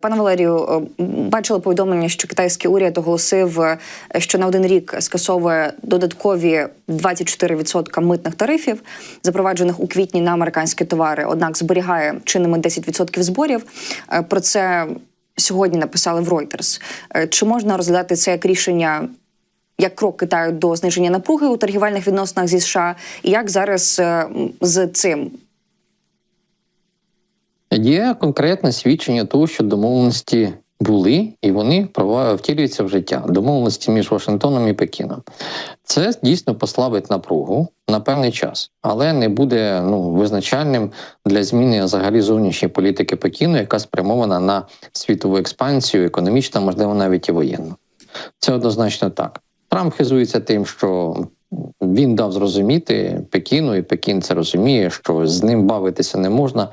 Пане Валерію, е, бачили повідомлення, що китайський уряд оголосив, е, що на один рік скасовує додаткові 24% митних тарифів, запроваджених у квітні на американські товари. Однак зберігає чинними 10% зборів. Е, Про це сьогодні написали в Reuters. Чи можна розглядати це як рішення? Як крок Китаю до зниження напруги у торгівельних відносинах зі США, і як зараз з цим Є конкретне свідчення того, що домовленості були, і вони втілюються в життя. Домовленості між Вашингтоном і Пекіном. Це дійсно послабить напругу на певний час, але не буде ну визначальним для зміни взагалі зовнішньої політики Пекіну, яка спрямована на світову експансію, економічно, можливо, навіть і воєнну. Це однозначно так. Трамп хизується тим, що він дав зрозуміти Пекіну, і Пекін це розуміє, що з ним бавитися не можна.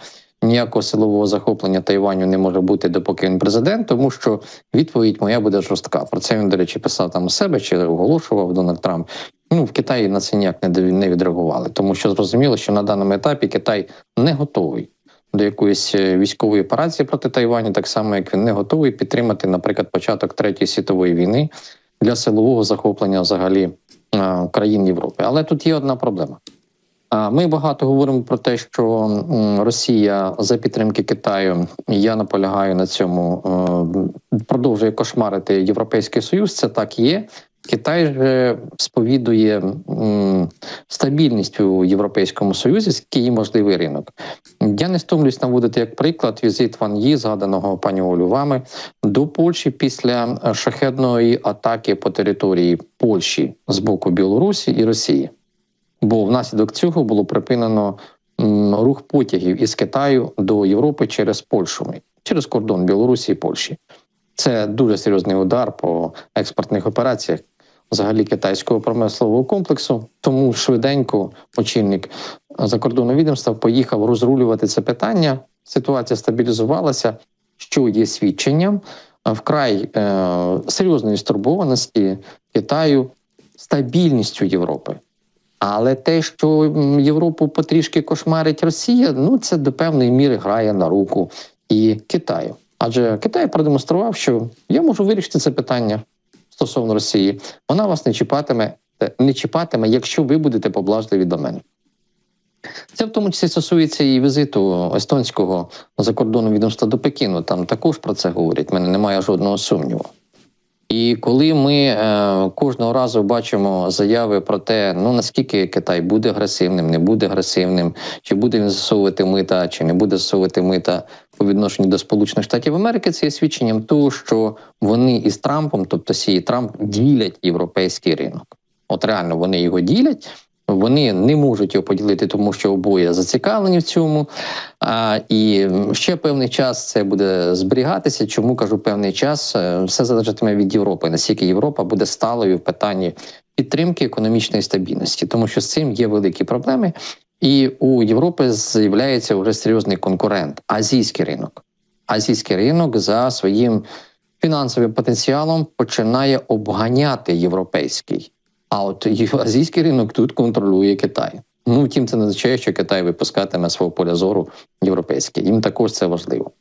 Ніякого силового захоплення Тайваню не може бути, допоки він президент, тому що відповідь моя буде жорстка. Про це він, до речі, писав там у себе чи оголошував Дональд Трамп. Ну в Китаї на це ніяк не відреагували, тому що зрозуміло, що на даному етапі Китай не готовий до якоїсь е, військової операції проти Тайваню, так само як він не готовий підтримати, наприклад, початок третьої світової війни для силового захоплення взагалі е, країн Європи. Але тут є одна проблема. Ми багато говоримо про те, що Росія за підтримки Китаю, я наполягаю на цьому, е, продовжує кошмарити Європейський Союз. Це так є. Китай же сповідує стабільність у Європейському Союзі, який є можливий ринок. Я не стомлюсь наводити як приклад візит Ван Ї, згаданого пані Олю вами, до Польщі після е, шахедної атаки по території Польщі з боку Білорусі і Росії бо внаслідок цього було припинено рух потягів із Китаю до Європи через Польщу, через кордон Білорусі і Польщі. Це дуже серйозний удар по експортних операціях взагалі китайського промислового комплексу. Тому швиденько очільник закордонного відомства поїхав розрулювати це питання. Ситуація стабілізувалася, що є свідченням е, вкрай е, серйозної стурбованості Китаю стабільністю Європи. Але те, що Європу потрішки кошмарить Росія, ну це до певної міри грає на руку і Китаю. Адже Китай продемонстрував, що я можу вирішити це питання стосовно Росії. Вона вас не чіпатиме, е, не чіпатиме, якщо ви будете поблажливі до мене. Це в тому числі стосується і візиту естонського закордонного відомства до Пекіну. Там також про це говорять. в мене немає жодного сумніву. І коли ми е, кожного разу бачимо заяви про те, ну наскільки Китай буде агресивним, не буде агресивним, чи буде він засовувати мита, чи не буде засовувати мита по відношенню до Сполучених Штатів Америки, це є свідченням того, що вони із Трампом, тобто Сі Трамп, ділять європейський ринок. От реально вони його ділять. Вони не можуть його поділити, тому що обоє зацікавлені в цьому. А, і ще певний час це буде зберігатися. Чому кажу певний час? Е, Все залежатиме від Європи. Наскільки Європа буде сталою в питанні підтримки економічної стабільності, тому що з цим є великі проблеми. І у Європи з'являється вже серйозний конкурент азійський ринок. Азійський ринок за своїм фінансовим потенціалом починає обганяти європейський. А от азійський ринок тут контролює Китай. Ну втім, це не означає, що Китай випускатиме свого поля зору європейське. Їм також це важливо.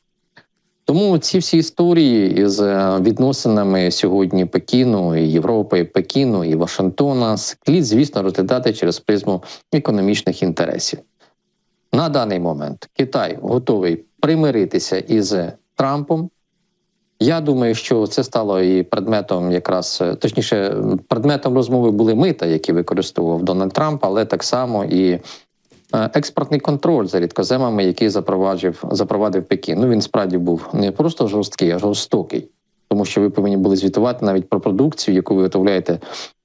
Тому ці всі історії із е, відносинами сьогодні Пекіну, і Європи, і Пекіну і Вашингтона слід, звісно, розглядати через призму економічних інтересів. На даний момент Китай готовий примиритися із Трампом. Я думаю, що це стало і предметом, якраз е, точніше, предметом розмови були мита, які використовував Дональд Трамп, але так само і е, експортний контроль за рідкоземами, який запровадив запровадив Пекін. Ну він справді був не просто жорсткий, а жорстокий. Тому що ви повинні були звітувати навіть про продукцію, яку ви виготовляєте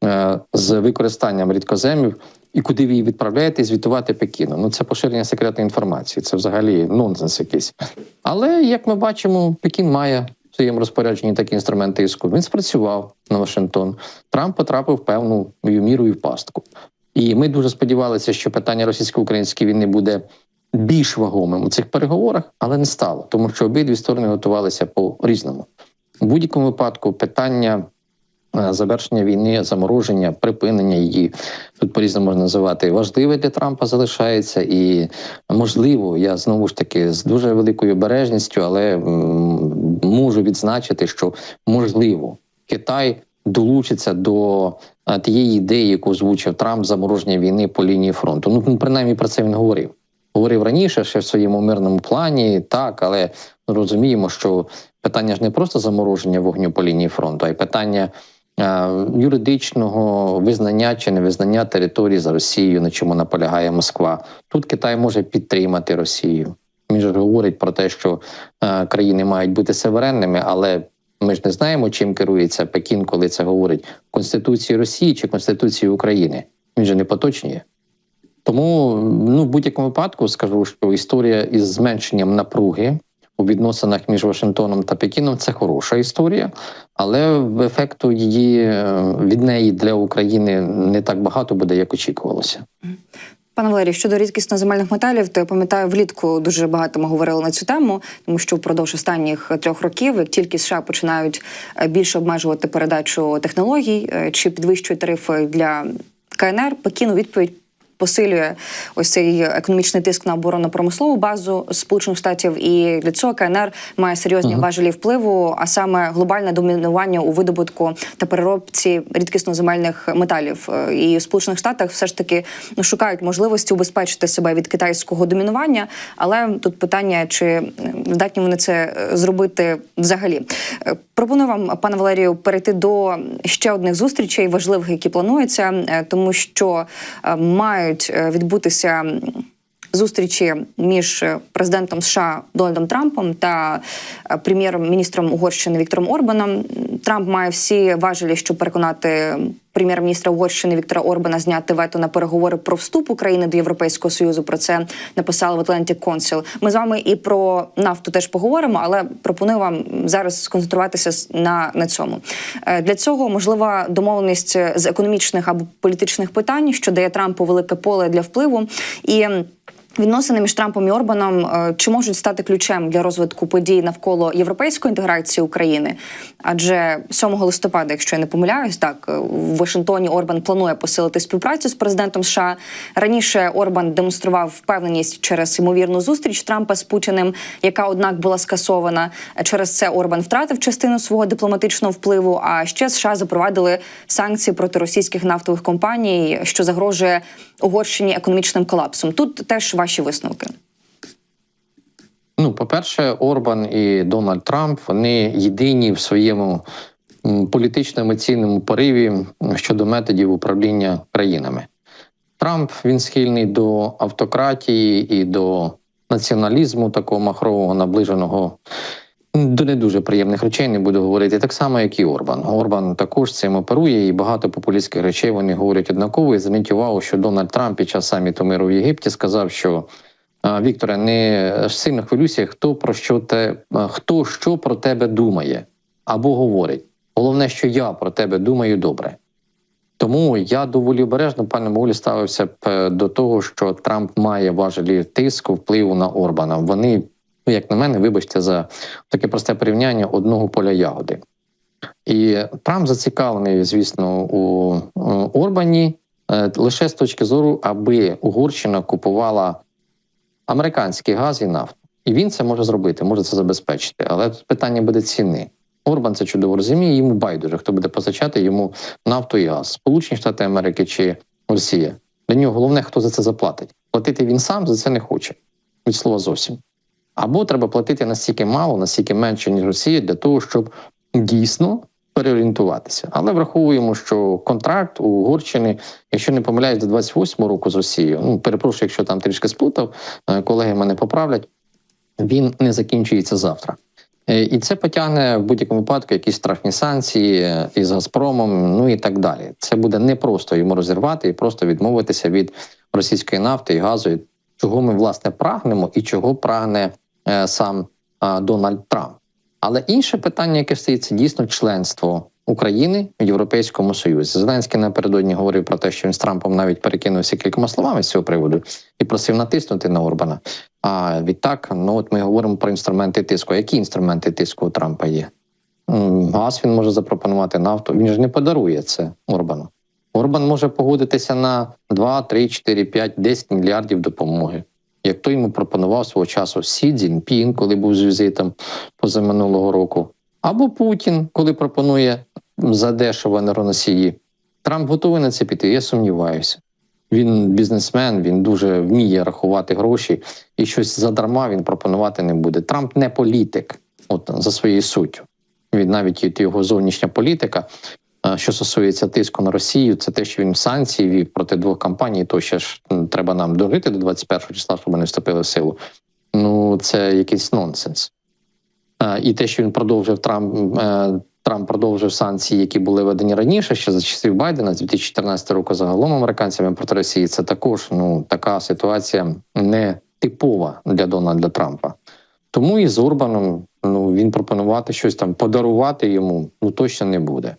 е, з використанням рідкоземів, і куди ви її відправляєте, і звітувати Пекіну. Ну це поширення секретної інформації. Це взагалі нонсенс якийсь. Але як ми бачимо, Пекін має своєму розпорядженні такі інструменти тиску. Він спрацював на Вашингтон. Трамп потрапив певну міру і в пастку. І ми дуже сподівалися, що питання російсько-української війни буде більш вагомим у цих переговорах, але не стало, тому що обидві сторони готувалися по різному. У будь-якому випадку питання е, завершення війни, замороження, припинення її тут по різному можна називати важливе для Трампа залишається, і можливо, я знову ж таки з дуже великою обережністю, але можу відзначити, що можливо Китай долучиться до е, тієї ідеї, яку озвучив Трамп замороження війни по лінії фронту. Ну принаймні про це він говорив. Говорив раніше, ще в своєму мирному плані, так, але розуміємо, що питання ж не просто замороження вогню по лінії фронту, а й питання е, юридичного визнання чи невизнання території за Росією, на чому наполягає Москва. Тут Китай може підтримати Росію. Він же говорить про те, що е, країни мають бути суверенними, але ми ж не знаємо, чим керується Пекін, коли це говорить Конституції Росії чи Конституції України. Він же не поточнює. Тому ну, в будь-якому випадку скажу, що історія із зменшенням напруги у відносинах між Вашингтоном та Пекіном це хороша історія, але в ефекту її е, від неї для України не так багато буде, як очікувалося. Пане Валерію, щодо рідкісно земельних металів, то я пам'ятаю, влітку дуже багато ми говорили на цю тему, тому що впродовж останніх трьох років, як тільки США починають е, більше обмежувати передачу технологій е, чи підвищують тарифи для КНР, Пекін у відповідь. Посилює ось цей економічний тиск на оборонно-промислову базу Сполучених Штатів, і для цього КНР має серйозні Мгм. важелі впливу, а саме глобальне домінування у видобутку та переробці рідкісно земельних металів. І в Сполучених Штатах все ж таки ну, шукають можливості убезпечити себе від китайського домінування. Але тут питання, чи здатні вони це е, зробити взагалі. Пропоную вам, пане Валерію, перейти до ще одних зустрічей важливих, які плануються, е, тому що е, мають е, відбутися. Зустрічі між е, президентом США Дональдом Трампом та е, прем'єр-міністром Угорщини Віктором Орбаном. Трамп має всі важелі, щоб переконати прем'єр-міністра Угорщини Віктора Орбана зняти вето на переговори про вступ України до Європейського союзу. Про це написали в Atlantic Council. Ми з вами і про нафту теж поговоримо, але пропоную вам зараз сконцентруватися на, на цьому. Е, Для цього можлива домовленість з економічних або політичних питань, що дає Трампу велике поле для впливу і. Відносини між Трампом і Орбаном е, чи можуть стати ключем для розвитку подій навколо європейської інтеграції України? Адже 7 листопада, якщо я не помиляюсь, так е, в Вашингтоні Орбан планує посилити співпрацю з президентом США. Раніше Орбан демонстрував впевненість через ймовірну зустріч Трампа з Путіним, яка однак була скасована. Через це Орбан втратив частину свого дипломатичного впливу. А ще США запровадили санкції проти російських нафтових компаній, що загрожує Угорщині економічним колапсом. Тут теж ваші висновки. Ну, по-перше, Орбан і Дональд Трамп вони єдині в своєму політично-емоційному пориві щодо методів управління країнами. Трамп він схильний до автократії і до націоналізму, такого махрового, наближеного до не дуже приємних речей, не буду говорити, так само, як і Орбан. Орбан також цим оперує, і багато популістських речей вони говорять однаково. І зверніть увагу, що Дональд Трамп під час саміту миру в Єгипті сказав, що Вікторе, не сильно хвилюйся, хто про що те, хто що про тебе думає або говорить. Головне, що я про тебе думаю добре. Тому я доволі обережно, пане Мовлі, ставився б е, до того, що Трамп має важелі тиску, впливу на Орбана. Вони, ну як на мене, вибачте за таке просте порівняння одного поля ягоди. І Трамп зацікавлений, звісно, у Орбані е, лише з точки зору, аби Угорщина купувала американський газ і нафту. І він це може зробити, може це забезпечити. Але тут питання буде ціни. Орбан це чудово розуміє, йому байдуже, хто буде позичати йому нафту і газ. Сполучені Штати Америки чи Росія. Для нього головне, хто за це заплатить. Платити він сам за це не хоче. Від слова зовсім. Або треба платити настільки мало, настільки менше, ніж Росія, для того, щоб дійсно переорієнтуватися. Але враховуємо, що контракт у Угорщини, якщо не помиляюсь, до 28 року з Росією, ну перепрошую, якщо там трішки сплутав, е, колеги мене поправлять. Він не закінчується завтра. Е, І це потягне в будь-якому випадку якісь штрафні санкції е, із Газпромом, ну і так далі. Це буде непросто йому розірвати і просто відмовитися від російської нафти і газу, чого ми власне прагнемо, і чого прагне сам е, Дональд Трамп. Але інше питання, яке стоїть, це дійсно членство України в Європейському Союзі. Зеленський напередодні говорив про те, що він з Трампом навіть перекинувся кількома словами з цього приводу і просив натиснути на Орбана. А відтак, ну от ми говоримо про інструменти тиску. Які інструменти тиску у Трампа є? Газ він може запропонувати нафту. Він ж не подарує це Орбану. Орбан може погодитися на 2, 3, 4, 5, 10 мільярдів допомоги. Як то йому пропонував свого часу Сі Цзіньпін, коли був з візитом позаминулого року. Або Путін, коли пропонує задешево енергоносії. Трамп готовий на це піти, я сумніваюся. Він бізнесмен, він дуже вміє рахувати гроші, і щось задарма він пропонувати не буде. Трамп не політик, от за своєю суттю. Він навіть його зовнішня політика, що стосується тиску на Росію, це те, що він санкції вів проти двох компаній, то ще ж треба нам дожити до 21 числа, щоб вони вступили в силу. Ну це якийсь нонсенс. І те, що він продовжив Трамп, е, Трамп продовжив санкції, які були введені раніше, ще за часів Байдена, з 2014 року загалом американцями проти Росії. Це також ну така ситуація не типова для Дональда Трампа. Тому і з Орбаном ну він пропонувати щось там подарувати йому ну точно не буде.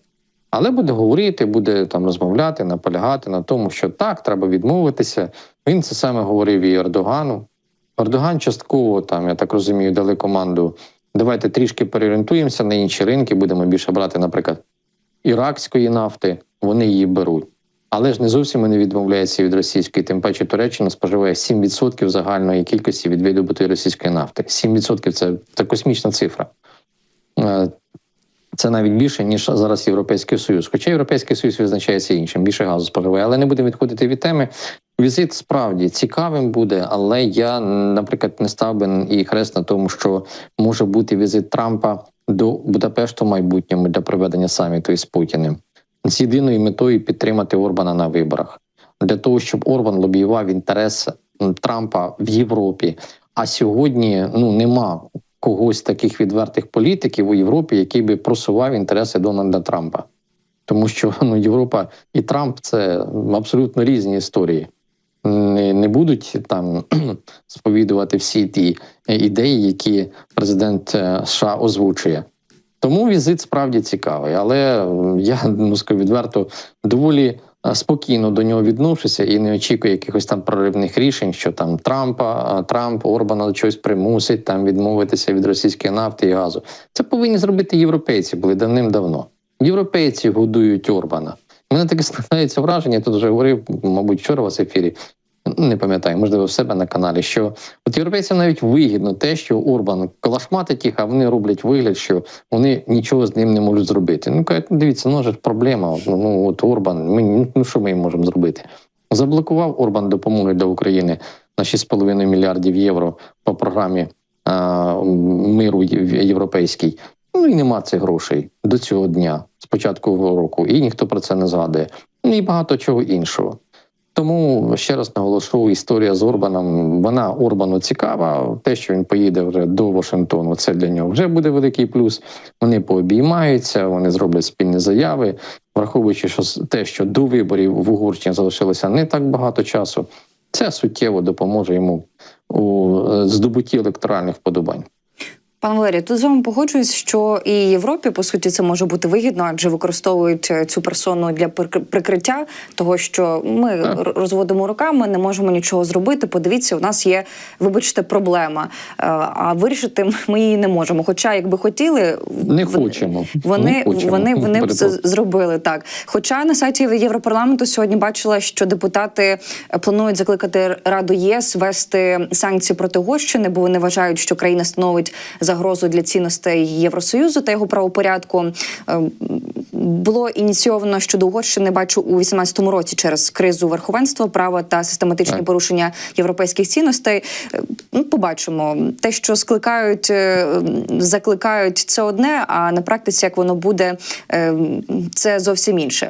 Але буде говорити, буде там розмовляти, наполягати на тому, що так, треба відмовитися. Він це саме говорив і Ердогану. Ердоган частково там, я так розумію, дали команду. Давайте трішки переорієнтуємося на інші ринки, будемо більше брати, наприклад, іракської нафти, вони її беруть. Але ж не зовсім вони відмовляються від російської, тим паче Туреччина споживає 7% загальної кількості від видобутої російської нафти. 7% це, це космічна цифра. Це навіть більше, ніж зараз Європейський Союз. Хоча Європейський Союз визначається іншим, більше газу споживає. Але не будемо відходити від теми. Візит справді цікавим буде, але я, наприклад, не став би і хрест на тому, що може бути візит Трампа до Будапешту в майбутньому для проведення саміту із Путіним з єдиною метою підтримати Орбана на виборах для того, щоб Орбан лобіював інтерес Трампа в Європі. А сьогодні ну нема когось таких відвертих політиків у Європі, який би просував інтереси Дональда Трампа. Тому що ну, Європа і Трамп це абсолютно різні історії. Не, не будуть там сповідувати всі ті е, ідеї, які президент е, США озвучує. Тому візит справді цікавий, але я ну скажу відверто доволі спокійно до нього віднувшися і не очікує якихось там проривних рішень, що там Трампа, Трамп Орбана до чогось примусить там відмовитися від російської нафти і газу. Це повинні зробити європейці, були давним-давно. Європейці годують Орбана. У мене таке складається враження. Я тут вже говорив, мабуть, вчора в ефірі. Ну, Не пам'ятаю, можливо, в себе на каналі, що от європейцям навіть вигідно те, що Орбан калашматить їх, а вони роблять вигляд, що вони нічого з ним не можуть зробити. Ну кажуть, дивіться, ну ж проблема. Ну от Орбан, ми ну що ми їм можемо зробити? Заблокував Орбан допомоги для України на 6,5 мільярдів євро по програмі а, миру європейській. Ну і нема цих грошей до цього дня, з початку року, і ніхто про це не згадує. Ну і багато чого іншого. Тому ще раз наголошу, історія з Орбаном, вона Орбану цікава. Те, що він поїде вже до Вашингтону, це для нього вже буде великий плюс. Вони пообіймаються, вони зроблять спільні заяви, враховуючи, що те, що до виборів в Угорщині залишилося не так багато часу, це суттєво допоможе йому у е, здобутті електоральних вподобань. Пане Валерію, тут з вами погоджуюсь, що і Європі по суті це може бути вигідно, адже використовують е, цю персону для прик- прикриття того, що ми Так. розводимо руками, не можемо нічого зробити. Подивіться, у нас є, вибачте, проблема. Е, А вирішити ми її не можемо. Хоча, якби хотіли, Не хочемо. Вони Не хочемо. вони вони б це зробили так. Хоча на сайті Європарламенту сьогодні бачила, що депутати е, планують закликати Раду ЄС вести санкції проти Угорщини, бо вони вважають, що країна становить загрозу для цінностей Євросоюзу та його правопорядку. Е, Було ініційовано щодо Угорщини, бачу у 18-му році через кризу верховенства права та систематичні Так. порушення європейських цінностей. Е, Ну, побачимо те, що скликають, е, закликають це одне, а на практиці як воно буде, це зовсім інше.